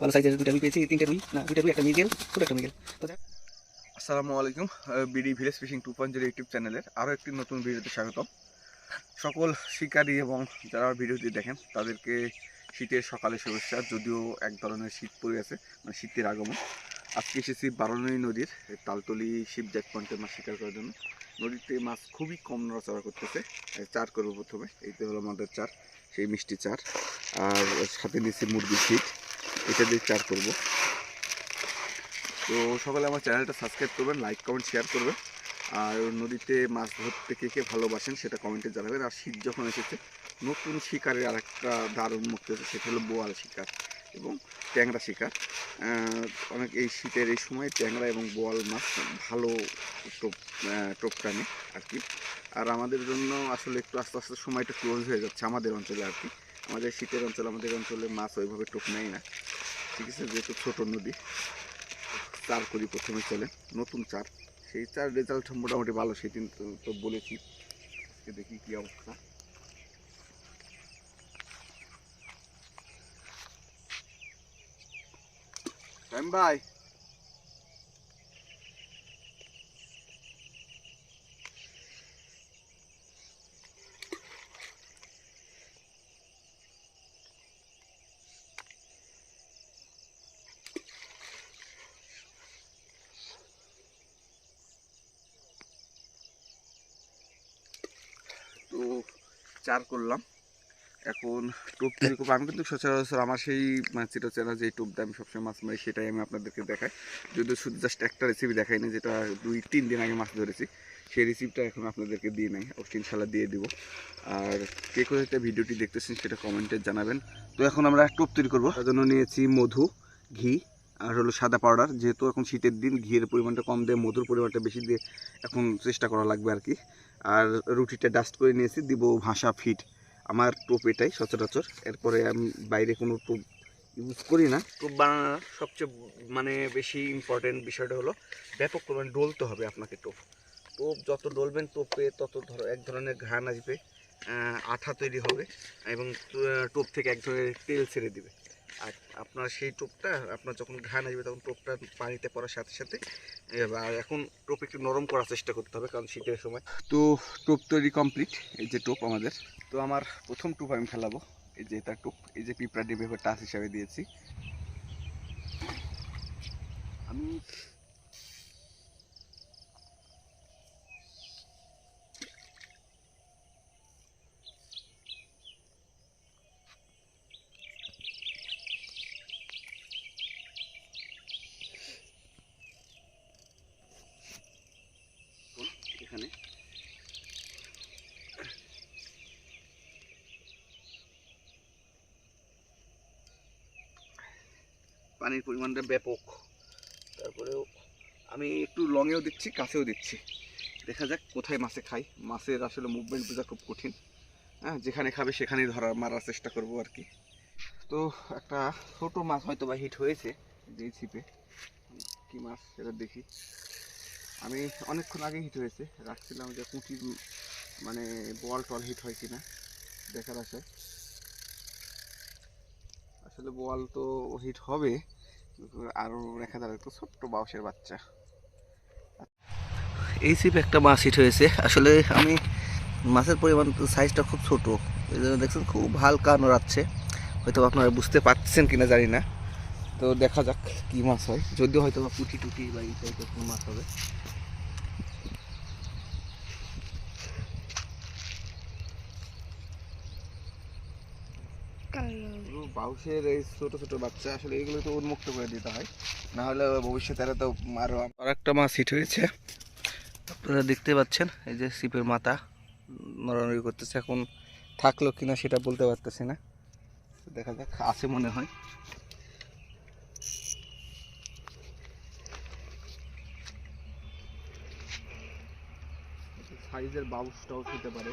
ভালো সাইজের দুটা রুই পেয়েছি, তিনটে রুই না দুটা রুই একটা মিগেল, ছোট একটা মিগেল। তো আসসালামু আলাইকুম BD village fishing two point zero YouTube চ্যানেলের আরও একটি নতুন ভিডিওতে স্বাগতম। সকল শিকারী এবং যারা ভিডিওটি দেখেন, তাদেরকে শীতের সকালে শুভেচ্ছা, যদিও এক ধরনের শীত পড়ে আছে মানে শীতের আগমন। আজকে এসেছি বারোনই নদীর তালতলি শিব জ্যাক পয়েন্টে মাছ শিকার করার জন্য। নদীতে মাছ খুবই কম নড়াচড়া করতেছে চার করব প্রথমে, এইটা হলো আমাদের চার, সেই মিষ্টি চার। আর সাথে নিচ্ছি মুরগির শীত এটা দিয়ে চার করব। তো সকালে আমার চ্যানেলটা সাবস্ক্রাইব করবেন লাইক কমেন্ট শেয়ার করবেন। আর নদীতে মাছ ধরতে কে কে ভালোবাসেন সেটা কমেন্টে জানাবেন। আর শীত যখন এসেছে নতুন শিকারের আরেকটা দারুণ মুক্ত হয়েছে সেটা হলো বোয়াল শিকার এবং ট্যাংরা শিকার। অনেক এই শীতের এই সময় ট্যাংরা এবং বোয়াল মাছ ভালো টোপ আহ, টোপ টানে আর কি। আর আমাদের জন্য আসলে একটু আস্তে আস্তে সময়টা ক্লোজ হয়ে যাচ্ছে আমাদের অঞ্চলে আর কি। আমাদের শীতের অঞ্চলে, আমাদের অঞ্চলে মাছ ওইভাবে টোপ নেয় না। ঠিক আছে? যেহেতু ছোটো নদী চার করি প্রথমে চলে। নতুন চার সেই চার রেজাল্ট মোটামুটি ভালো সেদিন তো বলেছি। দেখি কি অবস্থা। ভাই তো চার করলাম। এখন টোপ তৈরি করব। আমি কিন্তু সচরাচর আমার সেই চিটো চেনা যে টোপ দিয়ে আমি সবসময় মাছ মারি, সেটাই আমি আপনাদেরকে দেখাই। যদিও শুধু জাস্ট একটা রেসিপি দেখাইনি, যেটা দুই, তিন দিন আগে মাছ ধরেছি। সেই রেসিপিটা এখন আপনাদেরকে দিয়ে নাই। অবশ্যই ইনশাল্লাহ দিয়ে দিব। আর কে কোথায় ভিডিওটি দেখতেছেন সেটা কমেন্টে জানাবেন। তো এখন আমরা টোপ তৈরি করব। তার জন্য নিয়েছি মধু, ঘি আর হলো সাদা পাউডার। যেহেতু এখন শীতের দিন, ঘিয়ের পরিমাণটা কম দিয়ে, মধুর পরিমাণটা বেশি দিয়ে এখন চেষ্টা করা লাগবে আর কি। আর রুটিটা ডাস্ট করে নিয়েছি, দিব ভাষা ফিট আমার টোপ এটাই সচরাচর। এরপরে আমি বাইরে কোনো টোপ ইউজ করি না। টোপ বানানোর সবচেয়ে মানে বেশি ইম্পর্টেন্ট বিষয়টা হলো, ব্যাপক পরিমাণ ডলতে হবে আপনাকে টোপ। টোপ যত ডলবেন টোপে তত ধরো এক ধরনের ঘ্রাণ আসবে আঠা তৈরি হবে এবং টোপ থেকে এক ধরনের তেল ছেড়ে দিবে। আর আপনার সেই টোপটা, আপনার যখন ঘান আসবে তখন টোপটা পানিতে পড়ার সাথে সাথে আর এখন টোপ একটু নরম করার চেষ্টা করতে হবে কারণ শীতের সময়। তো টোপ তৈরি কমপ্লিট এই যে টোপ আমাদের। তো আমার প্রথম টোপ আমি ফেলাবো, এই যে তার টোপ, এই যে পিঁপড়া ডিপে টাচ হিসাবে দিয়েছি। আমি পানির পরিমাণটা ব্যাপক। তারপরেও আমি একটু লংয়েও দিচ্ছি, কাছেও দিচ্ছি। দেখা যাক কোথায় মাছে খাই। মাছের আসলে মুভমেন্ট বোঝা খুব কঠিন। হ্যাঁ যেখানে খাবে সেখানেই ধরা, মারার চেষ্টা করব আর কি। তো একটা ছোট মাছ হয়তো বা হিট হয়েছে যেই ছিপে। কি মাছ সেটা দেখি। আমি অনেকক্ষণ আগে হিট হয়েছে। রাখছিলাম যে কুটির মানে বল টল হিট হয় কিনা দেখার আশায়। আসলে বল তো হিট হবে। আরও রেখা একটু ছোট্ট বাউসের বাচ্চা। এই সিপে একটা মাছ হিট হয়েছে। আসলে আমি মাছের পরিমাণ, সাইজটা খুব ছোট। এই জন্য দেখছেন খুব হালকা নড়াচ্ছে। হয়তো আপনারা বুঝতে পারছেন কিনা জানি না। তো দেখা যাক কি মাছ হয়। যদিও হয়তো পুঁটি টুটি বা এই টাইপের কোনো মাছ হবে। বাউসের এই ছোট ছোট বাচ্চা, আসলে এগুলো তো উন্মুক্ত করে দিতে হয়। না হলে ভবিষ্যতে এরা তো আরও আর একটা মাছ হিট হয়েছে। আপনারা দেখতে পাচ্ছেন, এই যে সিপের মাথা নড়ানড়ি করতেছে। এখন থাকল কিনা সেটা বলতে পারতেছি না। দেখা যাক, আছে মনে হয়। সাইজের বাউসটাও খেতে পারে।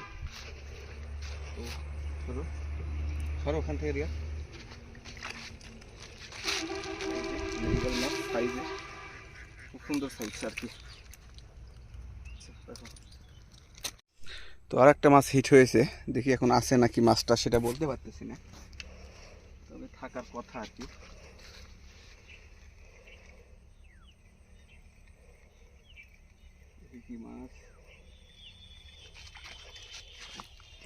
তো সরো ওখান থেকে রিয়া মৃগেল সাইজে খুব সুন্দর সাইজ আর কি তো আর একটা মাছ হিট হয়েছে। দেখি এখন আছে নাকি মাছটা, সেটা বলতে পারতেছি না। তবে থাকার কথা আর কি। কি মাছ।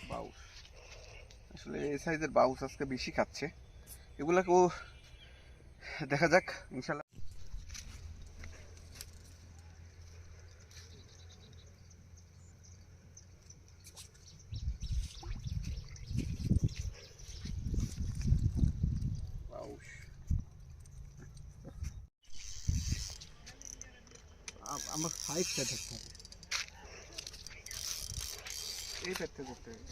বাউস আসলে এই সাইজের বাউস আজকে বেশি খাচ্ছে। এগুলাকে ও দেখা যাক ইনশাল্লাহ বাউস আ- আমার সাইজটা দেখতে হবে এই পেটতে করতে হবে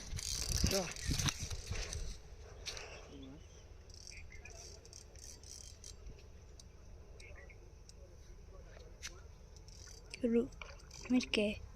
शुरू। मिट के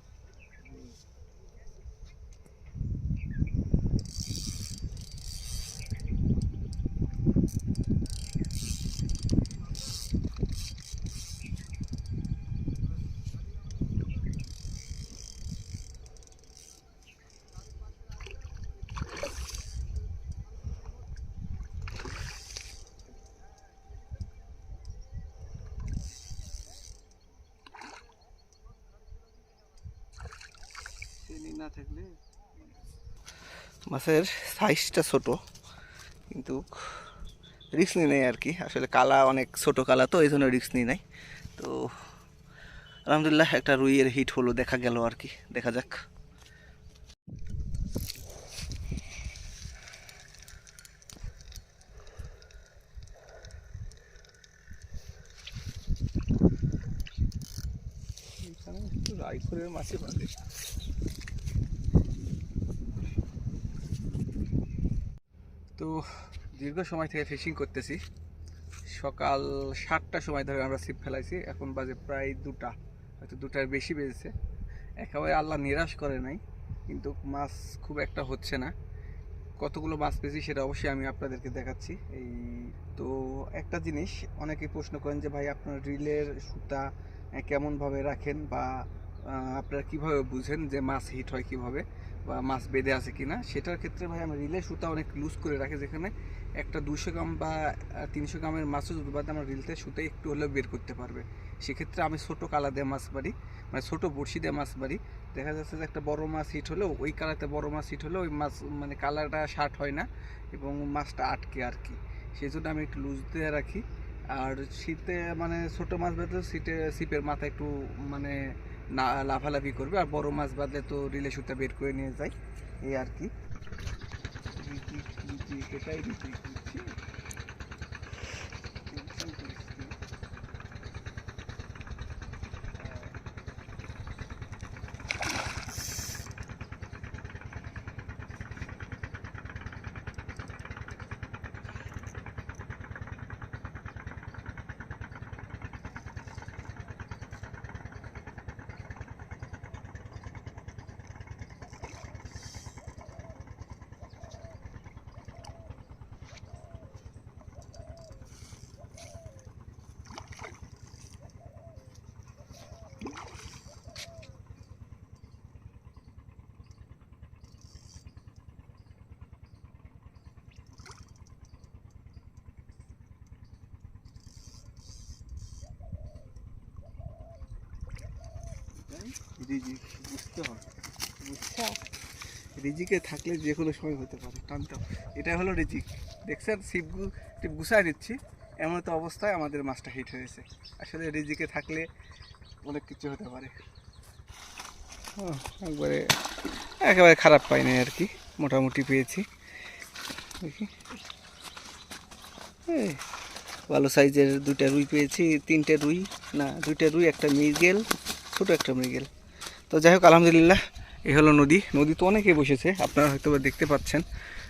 না থাকলে? মাছের সাইজটা ছোট কিন্তু রিস্ক নিয়ে নেই আর কি। আসলে কালা অনেক ছোট কালা তো এই জন্য রিস্ক নিয়ে নেই। তো আলহামদুলিল্লাহ একটা রুইয়ের হিট হলো দেখা গেল আর কি দেখা যাক। রাইফলের মাছে বাঁধে তো দীর্ঘ সময় থেকে ফিশিং করতেছি, সকাল সাতটার সময় ধরে আমরা ছিপ ফেলাইছি, এখন বাজে প্রায় দুটা, হয়তো দুটার বেশি বেজেছে। একেবারে আল্লাহ নিরাশ করে নাই, কিন্তু মাছ খুব একটা হচ্ছে না। কতগুলো মাছ পেয়েছি সেটা অবশ্যই আমি আপনাদেরকে দেখাচ্ছি। এই তো একটা জিনিস অনেকেই প্রশ্ন করেন যে, ভাই, আপনার রিলের সুতা কেমনভাবে রাখেন? বা আপনারা কীভাবে বুঝেন যে মাছ হিট হয় কীভাবে? মাছ বেঁধে আছে কিনা, সেটার ক্ষেত্রে ভাই আমি রিলে সুতা অনেক লুজ করে রাখি, যেখানে একটা দুশো গ্রাম বা তিনশো গ্রামের মাছও যদি বাদে আমার রিলতে সুতে একটু হলেও বের করতে পারবে। সেক্ষেত্রে আমি ছোটো কালা দিয়ে মাছ মারি মানে ছোটো বড়শি দিয়ে মাছ মারি দেখা যাচ্ছে যে একটা বড় মাছ হিট হলেও, ওই কালাতে বড় মাছ হিট হলেও ওই মাছ মানে কালারটা শার্ট হয় না এবং মাছটা আটকে আর কি। সেই জন্য আমি একটু লুজ দিয়ে রাখি। আর শীতে মানে ছোট মাছ বেঁধে শীতে সিপের মাথা একটু মানে না, লাফালাফি করবে আর বড় মাছ বাদলে তো রিলে সুতা বের করে নিয়ে যাই এই আর কি। এটাই রিজিক, বুঝছি? টেনশন করিস না। এটাই রিজিক বুঝতে হবে। বুঝছা রিজিকে থাকলে যে কোনো সময় হতে পারে টানতে এটা হলো রিজিক। দেখছেন টিপ গুছাই দিচ্ছি এমন তো অবস্থায় আমাদের মাছটা হিট হয়েছে। আসলে রিজিকে থাকলে অনেক কিছু হতে পারে। একবারে একেবারে খারাপ পাইনি আর কি। মোটামুটি পেয়েছি। দেখি। ভালো সাইজের দুইটা রুই পেয়েছি। তিনটে রুই না দুইটা রুই একটা মৃগেল ছোট একটা মৃগেল। তো যাই হোক, আলহামদুলিল্লাহ, এ হলো নদী। নদী তো অনেকে বসেছে, আপনারা হয়তো দেখতে পাচ্ছেন।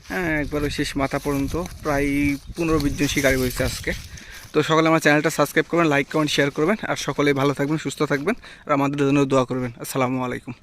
হ্যাঁ একবারে শেষ মাথা পর্যন্ত প্রায় পনেরো বিশ জন শিকারি হয়েছে আজকে। তো সকলে আমার চ্যানেলটা সাবস্ক্রাইব করবেন, লাইক, কমেন্ট শেয়ার করবেন। আর সকলে ভালো থাকবেন, সুস্থ থাকবেন। আর আমাদের জন্য দোয়া করবেন। আসসালামু আলাইকুম।